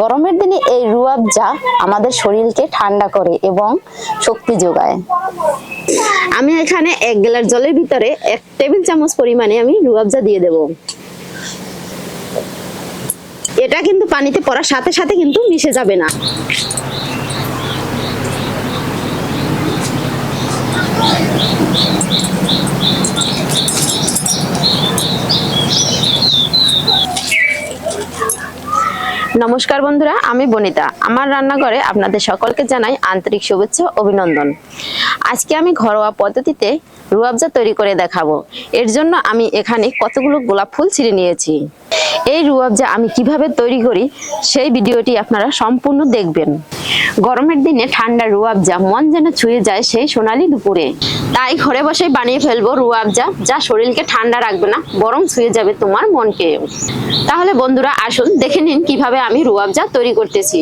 গরমের দিনে এই রুয়াবজা আমাদের শরীরকে ঠান্ডা করে এবং শক্তি যোগায়। আমি এখানে এক গ্লাস জলের ভিতরে এক টেবিল চামচ পরিমাণে আমি রুয়াবজা দিয়ে দেব। এটা কিন্তু পানিতে পড়ার সাথে সাথে কিন্তু মিশে যাবে না। নমস্কার বন্ধুরা আমি বনিতা। আমার রান্নাঘরে আপনাদের সকলকে জানাই আন্তরিক শুভেচ্ছা অভিনন্দন। আজকে আমি ঘরোয়া পদ্ধতিতে রুয়াবজা তৈরি করে দেখাবো। এর জন্য আমি এখানে কতগুলো গোলাপ ফুল ছিঁড়ে নিয়েছি। এই রুয়াবজা আমি কীভাবে তৈরি করি, সেই ভিডিওটি আপনারা সম্পূর্ণ দেখবেন। গরমের দিনে ঠান্ডা রুয়াবজা মন যেন ছুঁয়ে যায় সেই সোনালি দুপুরে। তাই ঘরে বসেই বানিয়ে ফেলব রুয়াবজা, যা শরীরকে ঠান্ডা রাখবে না, বরং ছুঁয়ে যাবে তোমার মনকে। তাহলে বন্ধুরা, আসুন দেখে নিন কীভাবে আমি রুয়াবজা তৈরি করতেছি।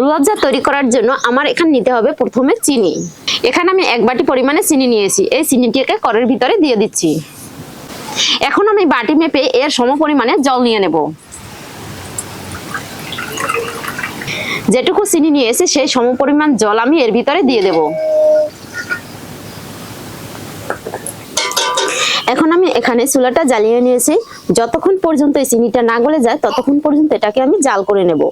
রুয়াবজা তৈরি করার জন্য আমার এখানে নিতে হবে প্রথমে চিনি। এখানে আমি এক বাটি পরিমাণে চিনি নিয়েছি। এই চিনিটিকে করের ভিতরে দিয়ে দিচ্ছি। এখন আমি বাটি মেপে এর সম পরিমাণে জল নিয়ে নেব। যেটুকু চিনি নিয়েছি, সেই সম পরিমাণ জল আমি এর ভিতরে দিয়ে দেব। এখন আমি এখানে চুলাটা জ্বালিয়ে নিয়েছি। যতক্ষণ পর্যন্ত এই চিনিটা না গলে যায়, ততক্ষণ পর্যন্ত এটাকে আমি জাল করে নেব।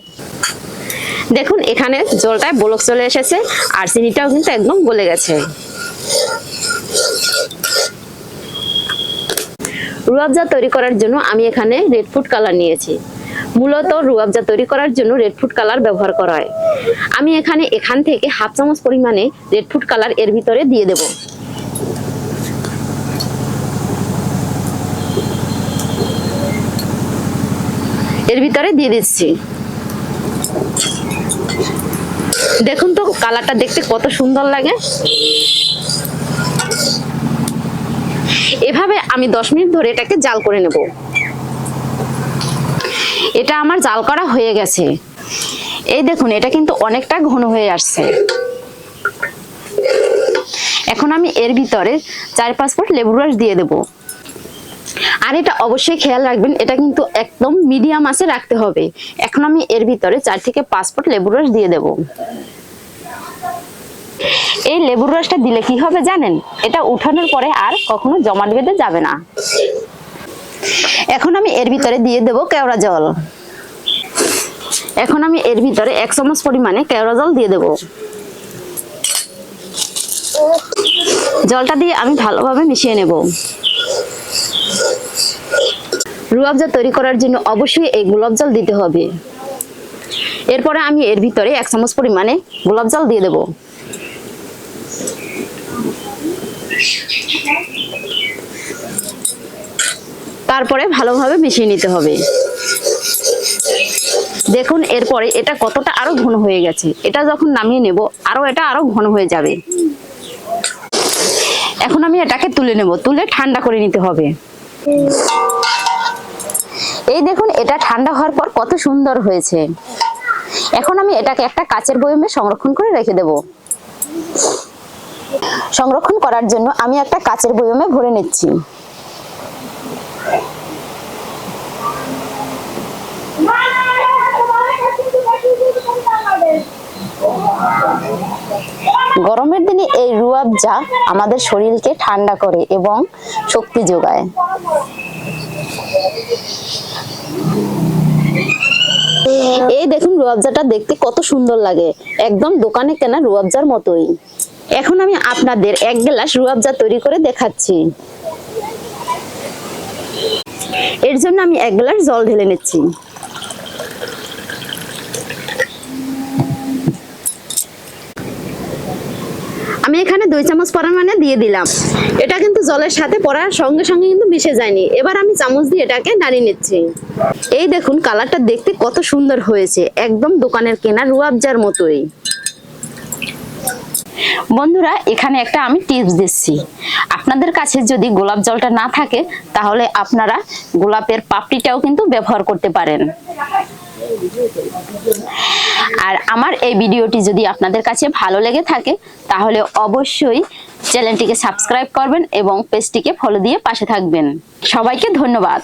দেখুন, এখানে জলটায় বলক চলে এসেছে, আর চিনিটাও কিন্তু একদম গলে গেছে। রুয়াবজা তৈরি করার জন্য আমি এখানে রেড ফুড কালার নিয়েছি। মূলত রুয়াবজা তৈরি করার জন্য রেড ফুড কালার ব্যবহার করা হয়। আমি এখানে এখান থেকে হাফ চামচ পরিমাণে রেড ফুড কালারের ভিতরে দিয়ে দেব। এর ভিতরে দিয়ে দিচ্ছি। দেখুন তো, কালারটা দেখতে কত সুন্দর লাগে। এভাবে আমি দশ মিনিট ধরে এটাকে জাল করে নেব। এটা আমার জাল করা হয়ে গেছে। এই দেখুন, এটা কিন্তু অনেকটা ঘন হয়ে আসছে। এখন আমি এর ভিতরে চার পাঁচ ফুট লেবুর রস দিয়ে দেব। আর এটা অবশ্যই খেয়াল রাখবেন, এটা কিন্তু একদম মিডিয়াম আছে রাখতে হবে। এখন আমি এর ভিতরে চার থেকে ফুট লেবুর রস দিয়ে দেব। এই লেবুর রসটা দিলে কি হবে জানেন? এটা উঠানোর পরে আর কখনো জমাট বেঁধে যাবে না। এখন আমি এর ভিতরে দিয়ে দেব কেওড়া জল। এখন আমি এর ভিতরে এক চামচ পরিমাণে কেওড়া জল দিয়ে দেব। জলটা দিয়ে আমি ভালোভাবে মিশিয়ে নেব। রুয়াবজা তৈরি করার জন্য অবশ্যই এই গোলাপ জল দিতে হবে। এরপরে আমি এর ভিতরে এক চামচ পরিমাণে গোলাপ জল দিয়ে দেবো। তারপরে ভালোভাবে মিশিয়ে নিতে হবে। দেখুন, এরপরে এটা কতটা আরও ঘন হয়ে গেছে। এটা যখন নামিয়ে নেব, আরও এটা আরও ঘন হয়ে যাবে। এখন আমি এটাকে তুলে নেব, তুলে ঠান্ডা করে নিতে হবে। এই দেখুন, এটা ঠান্ডা হওয়ার পর কত সুন্দর হয়েছে। এখন আমি এটাকে একটা কাচের বয়মে সংরক্ষণ করে রেখে দেব। সংরক্ষণ করার জন্য আমি একটা কাচের বয়মে ভরে নিচ্ছি। গরমের দিনে এই রুয়াবজা আমাদের শরীরকে ঠান্ডা করে এবং শক্তি যোগায়। এই দেখুন রুয়াবজাটা দেখতে কত সুন্দর লাগে। একদম দোকানে কেনা রুয়াবজার মতোই। এখন আমি আপনাদের এক গ্লাস রুয়াবজা তৈরি করে দেখাচ্ছি। এর জন্য আমি এক গ্লাস জল ঢেলে নিচ্ছি। আমি এখানে দুই চামচ পরিমাণে দিয়ে দিলাম। এটা কিন্তু জলের সাথে পড়ার সঙ্গে সঙ্গে কিন্তু মিশে যায়নি। এবার আমি চামচ দিয়ে এটাকে নাড়িয়ে নিচ্ছি। এই দেখুন, কালারটা দেখতে কত সুন্দর হয়েছে। একদম দোকানের কেনা রুয়াবজার মতোই। বন্ধুরা, এখানে একটা আমি টিপস দিচ্ছি। আপনাদের কাছে যদি গোলাপ জলটা না থাকে, তাহলে আপনারা গোলাপের পাপড়িটাও কিন্তু ব্যবহার করতে পারেন। আর আমার এই ভিডিওটি যদি আপনাদের কাছে ভালো লেগে থাকে, তাহলে অবশ্যই চ্যানেলটিকে সাবস্ক্রাইব করবেন এবং পেজটিকে ফলো দিয়ে পাশে থাকবেন। সবাইকে ধন্যবাদ।